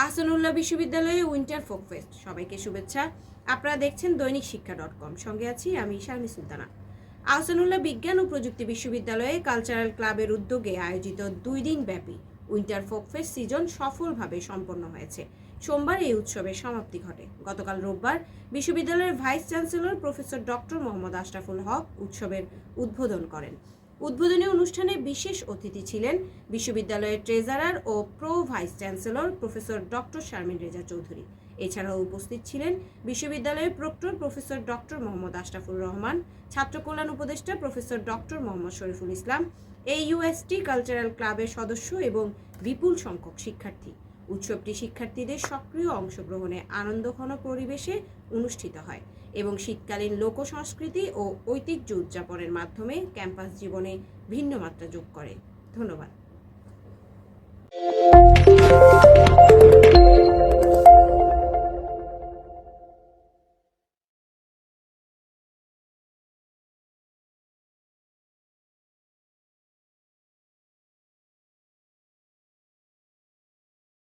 আহসানুল্লাহ বিশ্ববিদ্যালয়ে winter folk fest. সবাইকে শুভেচ্ছা। আপনারা দেখছেন দৈনিক শিক্ষা ডট কম। সঙ্গে আছি আমি শারমি সুলতানা। আহসানুল্লাহ বিজ্ঞান ও প্রযুক্তি বিশ্ববিদ্যালয়ে কালচারাল ক্লাবের উদ্যোগে আয়োজিত দুই দিন ব্যাপী উইন্টার ফোক ফেস্ট সিজন সফলভাবে সম্পন্ন হয়েছে। সোমবার এই উৎসবের সমাপ্তি ঘটে। গতকাল রোববার বিশ্ববিদ্যালয়ের vice chancellor professor doctor Mohammad Ashraful Haque উৎসবের উদ্বোধন করেন। উদ্বোধনী অনুষ্ঠানে বিশেষ অতিথি ছিলেন বিশ্ববিদ্যালয়ের ট্রেজারার ও pro vice chancellor professor doctor Sharmin Reza Chowdhury. এছাড়াও উপস্থিত ছিলেন বিশ্ববিদ্যালয়ের proctor professor doctor Mohammad Ashrafur Rahman, ছাত্র কল্যাণ উপদেষ্টা প্রফেসর ডক্টর মোহাম্মদ শরীফুল ইসলাম এই ইউএসটি কালচারাল ক্লাবের সদস্য এবং বিপুল সংখ্যক শিক্ষার্থী। উৎসবটি শিক্ষার্থীদের সক্রিয় অংশগ্রহণে আনন্দঘন পরিবেশে অনুষ্ঠিত হয়। এবং শীতকালীন লোক সংস্কৃতি ও ঐতিহ্য উদযাপনের মাধ্যমে ক্যাম্পাস জীবনে ভিন্ন মাত্রা যোগ করে। ধন্যবাদ।